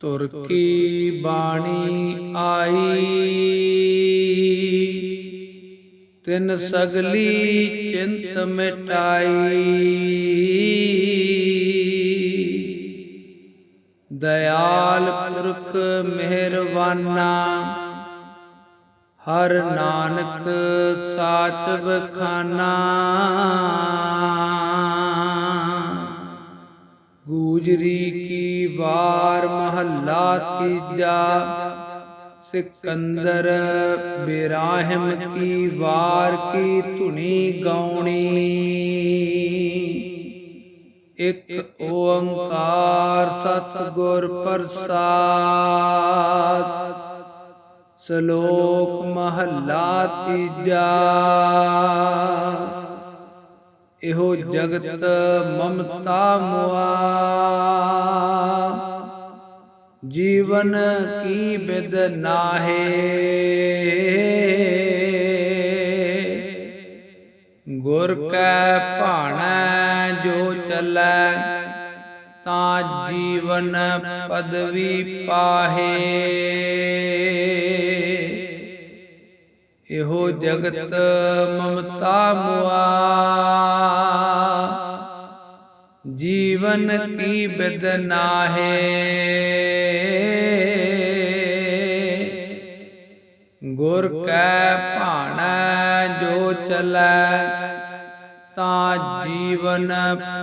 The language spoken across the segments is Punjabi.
ਤੁਰ ਕੀ ਬਾਣੀ ਆਈ? ਤਿਨ ਸਗਲੀ ਚਿੰਤ ਮਿਟਾਈ। ਦਇਆਲ ਪੁਰਖ ਮਿਹਰਵਾਨਾ ਹਰ ਨਾਨਕ ਸਾਚ ਬਖਾਨਾ। ਗੂਜਰੀ ਵਾਰ ਮਹੱਲਾ ਤੀਜਾ, ਸਿਕੰਦਰ ਬਿਰਾਹਿਮ ਕੀ ਵਾਰ ਕੀ ਧੁਨੀ ਗਾਉਣੀ। ਇਕ ਓੰਕਾਰ ਸਤਿਗੁਰ ਪ੍ਰਸਾਦ, ਸ਼ਲੋਕ ਮਹੱਲਾ ਤੀਜਾ। ਇਹੋ ਜਗਤ ਮਮਤਾ ਮੁਆ। ਜੀਵਨ ਕੀ ਬਿਦ ਨਾਹੇ। ਗੁਰ ਕੈ ਭਾਣੈ ਜੋ ਚੱਲੈ, ਤਾਂ ਜੀਵਨ ਪਦਵੀ ਪਾਹੇ। ਇਹੋ ਜਗਤ ਮਮਤਾ ਮੁਆ। ਜੀਵਨ ਕੀ ਬਿਦ ਨਾਹੇ ਗੁਰ ਕੈ ਭਾਣੈ ਜੋ ਚਲੈ, ਤਾਂ ਜੀਵਨ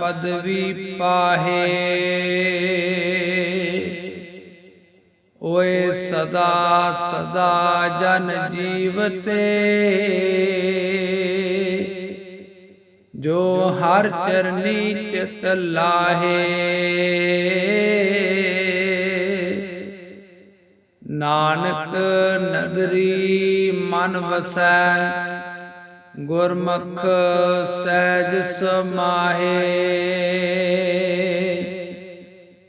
ਪਦਵੀ ਪਾਹੇ। ਓਏ ਸਦਾ ਸਦਾ ਜਨ ਜੀਵਤੇ। ਜੋ ਹਰ ਚਰਨੀ ਚਿਤ ਲਾਹੇ। ਨਾਨਕ ਨਦਰੀ ਮਨ ਵਸੈ, ਗੁਰਮੁਖ ਸਹਿਜ ਸਮਾਹੇ।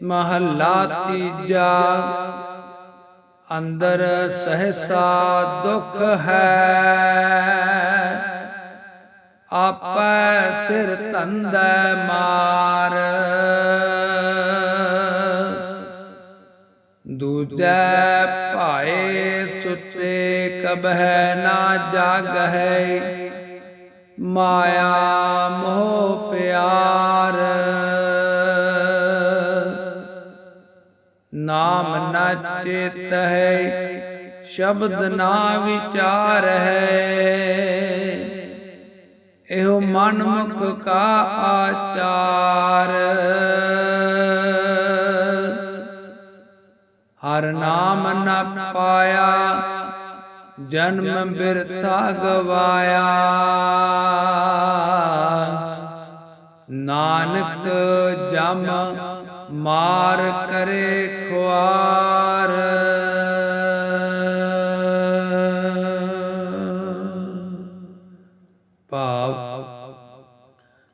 ਮਹੱਲਾ ਤੀਜਾ, ਅੰਦਰ ਸਹਸਾ ਦੁਖ ਹੈ। ਆਪੈ ਸਿਰ ਤੰਦੈ ਮਾਰ। ਦੂਜੈ ਭਾਏ ਸੁਤੇ ਕਬਹਿ ਨਾ ਜਾਗਹਿ। ਮਾਇਆ ਮੋਹ ਪਿਆਰ। ਨਾਮ ਨਾ ਚੇਤ ਹੈ ਸ਼ਬਦ ਨਾ ਵਿਚਾਰ ਹੈ ਇਹੋ ਮਨ ਮੁਖ ਕਾ ਆਚਾਰ। ਹਰ ਨਾਮ ਨ ਪਾਇਆ ਜਨਮ ਬਿਰਥਾ ਗਵਾਇਆ। ਨਾਨਕ ਜਮ ਮਾਰ ਕਰੇ ਖੁਆਰ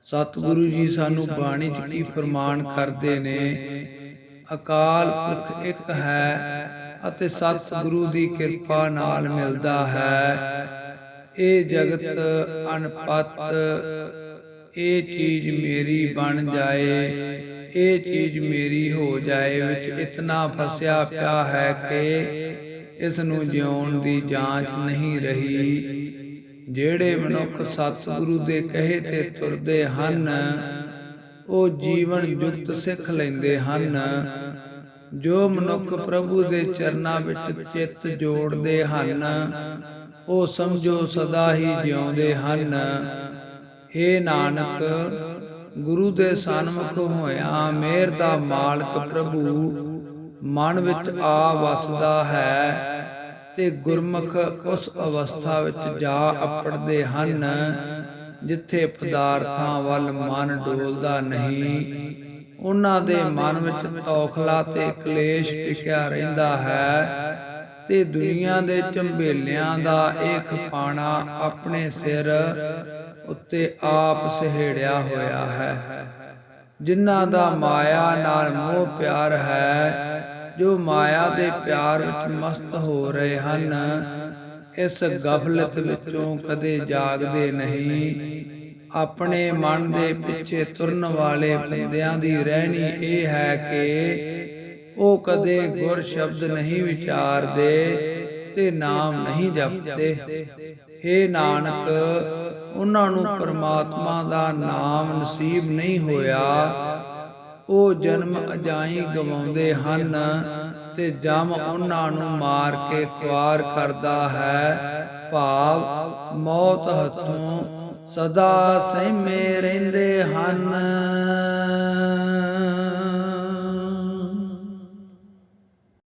ਸਤਿਗੁਰੂ ਜੀ ਸਾਨੂੰ ਬਾਣੀ ਚ ਕੀ ਫਰਮਾਨ ਕਰਦੇ ਨੇ? ਅਕਾਲ ਪੁਰਖ ਇੱਕ ਹੈ ਅਤੇ ਸਤਿਗੁਰੂ ਦੀ ਕਿਰਪਾ ਨਾਲ ਮਿਲਦਾ ਹੈ। ਇਹ ਜਗਤ ਅਨਪਤ ਇਹ ਚੀਜ਼ ਮੇਰੀ ਬਣ ਜਾਏ ਇਹ ਚੀਜ਼ ਮੇਰੀ ਹੋ ਜਾਏ ਵਿੱਚ ਇਤਨਾ ਫਸਿਆ ਪਿਆ ਹੈ ਕਿ ਇਸ ਨੂੰ ਜਿਉਣ ਦੀ ਜਾਂਚ ਨਹੀਂ ਰਹੀ। ਜਿਹੜੇ ਮਨੁੱਖ ਸਤਿਗੁਰੂ ਦੇ ਕਹੇ ਤੇ ਤੁਰਦੇ ਹਨ ਉਹ ਜੀਵਨ ਯੁਕਤ ਸਿੱਖ ਲੈਂਦੇ ਹਨ। ਜੋ ਮਨੁੱਖ ਪ੍ਰਭੂ ਦੇ ਚਰਨਾਂ ਵਿੱਚ ਚਿੱਤ ਜੋੜਦੇ ਹਨ ਉਹ ਸਮਝੋ ਸਦਾ ਹੀ ਜਿਉਂਦੇ ਹਨ। ਏ ਨਾਨਕ ਗੁਰੂ ਦੇ ਸਨਮੁਖ ਹੋਇਆ ਮੇਰ ਦਾ ਮਾਲਕ ਪ੍ਰਭੂ ਮਨ ਵਿੱਚ ਆ ਵਸਦਾ ਹੈ। ਤੇ ਗੁਰਮੁਖ ਉਸ ਅਵਸਥਾ ਵਿੱਚ ਜਾ ਅਪੜਦੇ ਹਨ, ਜਿੱਥੇ ਪਦਾਰਥਾਂ ਵੱਲ ਮਨ ਡੋਲਦਾ ਨਹੀਂ। ਉਹਨਾਂ ਦੇ ਮਨ ਵਿੱਚ ਤੌਖਲਾ ਤੇ ਕਲੇਸ਼ ਟਿਕਿਆ ਰਹਿੰਦਾ ਹੈ ਤੇ ਦੁਨੀਆ ਦੇ ਝੰਬੇਲਿਆਂ ਦਾ ਇਹ ਖਪਾਣਾ ਆਪਣੇ ਸਿਰ ਉੱਤੇ ਆਪ ਸਹਿੜਿਆ ਹੋਇਆ ਹੈ। ਜਿਨ੍ਹਾਂ ਦਾ ਮਾਇਆ ਨਾਲ ਮੋਹ ਪਿਆਰ ਹੈ ਜੋ ਮਾਇਆ ਦੇ ਪਿਆਰ ਵਿੱਚ ਮਸਤ ਹੋ ਰਹੇ ਹਨ, ਇਸ ਗਫਲਤ ਵਿੱਚੋਂ ਕਦੇ ਜਾਗਦੇ ਨਹੀਂ। ਆਪਣੇ ਮਨ ਦੇ ਪਿੱਛੇ ਤੁਰਨ ਵਾਲੇ ਬੰਦਿਆਂ ਦੀ ਰਹਿਣੀ ਇਹ ਹੈ ਕਿ ਉਹ ਕਦੇ ਗੁਰ ਸ਼ਬਦ ਨਹੀਂ ਵਿਚਾਰਦੇ ਤੇ ਨਾਮ ਨਹੀਂ ਜਪਦੇ। ਏ ਨਾਨਕ, ਉਹਨਾਂ ਨੂੰ ਪਰਮਾਤਮਾ ਦਾ ਨਾਮ ਨਸੀਬ ਨਹੀਂ ਹੋਇਆ। ਉਹ ਜਨਮ ਅਜਾਈ ਗਵਾਉਂਦੇ ਹਨ ਤੇ ਜਮ ਉਹਨਾਂ ਨੂੰ ਮਾਰ ਕੇ ਖੁਆਰ ਕਰਦਾ ਹੈ। ਭਾਵ ਮੌਤ ਹੱਥੋਂ ਸਦਾ ਸਹਿਮੇ ਰਹਿੰਦੇ ਹਨ।